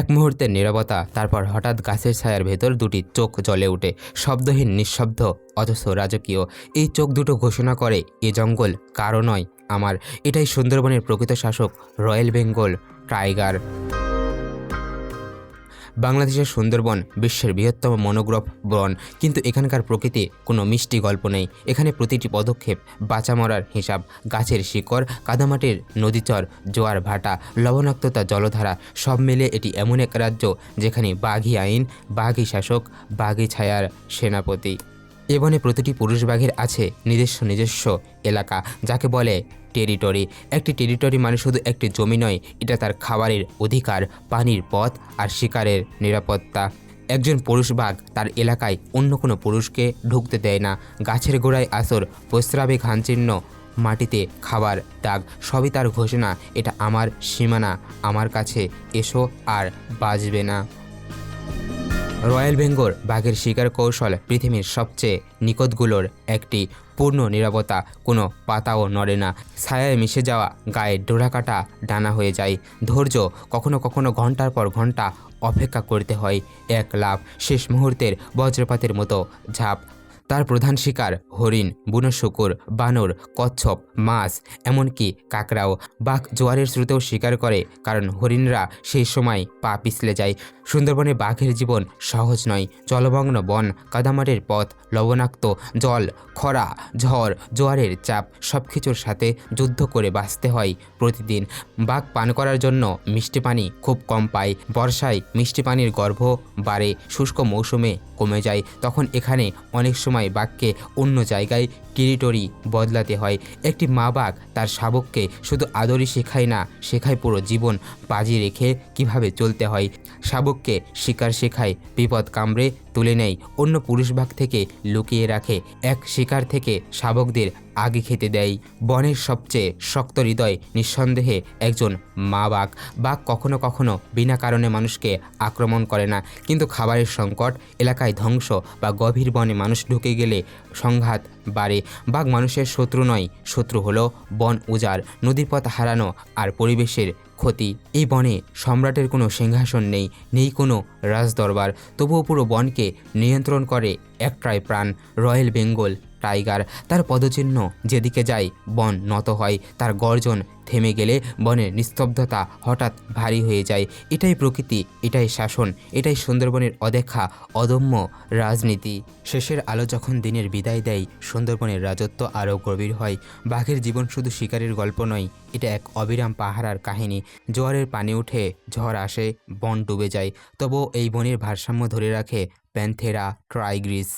এক মুহূর্তের নিরবতা, তারপর হঠাৎ গাছের ছায়ার ভেতর দুটি চোখ জ্বলে ওঠে শব্দহীন, নিঃশব্দ, অথচ রাজকীয়। এই চোখ দুটো ঘোষণা করে, এ জঙ্গল কারও নয়, আমার। এটাই সুন্দরবনের প্রকৃত শাসক রয়্যাল বেঙ্গল, টাইগার। বাংলাদেশের সুন্দরবন বিশ্বের বৃহত্তম মনোগ্রফ বন। কিন্তু এখানকার প্রকৃতি কোনো মিষ্টি গল্প নেই। এখানে প্রতিটি পদক্ষেপ বাঁচা মরার হিসাব, গাছের শিকড়, কাদামাটির নদীচর, জোয়ার ভাটা, লবণাক্ততা জলধারা, সব মিলে এটি এমন এক রাজ্য যেখানে বাঘি আইন, বাঘি শাসক, বাঘি ছায়ার সেনাপতি। এ বনে প্রতিটি পুরুষ বাঘের আছে নিজস্ব নিজস্ব এলাকা, যাকে বলে টেরিটরি। একটি টেরিটরি মানে শুধু একটি জমি নয়, এটা তার খাবারের অধিকার, পানির পথ আর শিকারের নিরাপত্তা। একজন পুরুষ বাঘ তার এলাকায় অন্য কোনো পুরুষকে ঢুকতে দেয় না। গাছের গোড়ায় আসর প্রস্রাবে ঘানচিহ্ন মাটিতে খাবার, দাগ, সবই তার ঘোষণা, এটা আমার সীমানা, আমার কাছে এসো আর বাজবে না। রয়্যাল বেঙ্গল বাঘের শিকার কৌশল পৃথিবীর সবচেয়ে নিকটগুলোর একটি পূর্ণ নিরাপত্তা। কোনো পাতাও নড়ে না। ছায়ায় মিশে যাওয়া গায়ে ডোরাকাটা ডানা হয়ে যায়। ধৈর্য কখনো কখনো ঘণ্টার পর ঘণ্টা অপেক্ষা করতে হয়। এক লাভ শেষ মুহূর্তের বজ্রপাতের মতো ঝাঁপ তার প্রধান শিকার হরিণ বুনো শুকুর বানর, কচ্ছপ, মাছ, এমনকি কাকড়াও। বাঘ জোয়ারের স্রোতেও শিকার করে, কারণ হরিণরা সেই সময় পা পিছলে যায়। সুন্দরবনে বাঘের জীবন সহজ নয়। জলমগ্ন বন, কাদামাটির পথ, লবণাক্ত জল, খরা, ঝড়, জোয়ারের চাপ সব কিছুর সাথে যুদ্ধ করে বাঁচতে হয় প্রতিদিন। বাঘ পান করার জন্য মিষ্টি পানি খুব কম পায়। বর্ষায় মিষ্টি পানির গর্ভ বাড়ে। শুষ্ক মৌসুমে কমে যায়। তখন এখানে অনেক সময় বাক্যে অন্য জায়গায় টেরিটরি বদলাতে হয়। একটি মা বাঘ তার শাবককে শুধু আদরই শেখায় না, শেখায় পুরো জীবন বাজি রেখে কীভাবে চলতে হয়। শাবককে শিকার শেখায়, বিপদ কামড়ে তুলে নেয়, অন্য পুরুষ বাঘ থেকে লুকিয়ে রাখে, এক শিকার থেকে শাবকদের আগে খেতে দেয়। বনের সবচেয়ে শক্ত হৃদয় নিঃসন্দেহে একজন মা বাঘ। বাঘ কখনো কখনো বিনা কারণে মানুষকে আক্রমণ করে না, কিন্তু খাবারের সংকট, এলাকায় ধ্বংস বা গভীর বনে মানুষ ঢুকে গেলে সংঘাত বাড়ে। বাঘ মানুষের শত্রু নয়, শত্রু হলো বন উজাড়, নদীপথ হারানো আর পরিবেশের ক্ষতি। এই বনে সম্রাটের কোনো সিংহাসন নেই নেই কোনো রাজদরবার। তবুও পুরো বনকে নিয়ন্ত্রণ করে একটাই প্রাণ, রয়্যাল বেঙ্গল। টাইগার। তার পদচিহ্ন যেদিকে যায়, বন নত হয়। তার গর্জন থেমে গেলে বনের নিস্তব্ধতা হঠাৎ ভারী হয়ে যায়। এটাই প্রকৃতি, এটাই শাসন, এটাই সুন্দরবনের অদেখা, অদম্য রাজনীতি। শেষের আলো যখন দিনের বিদায় দেয়, সুন্দরবনের রাজত্ব আরও গভীর হয়। বাঘের জীবন শুধু শিকারের গল্প নয়, এটা এক অবিরাম পাহারার কাহিনী। জোয়ারের পানি উঠে ঝড় আসে, বন ডুবে যায়। তবুও এই বনের ভারসাম্য ধরে রাখে প্যান্থেরা, ট্রাইগ্রিস।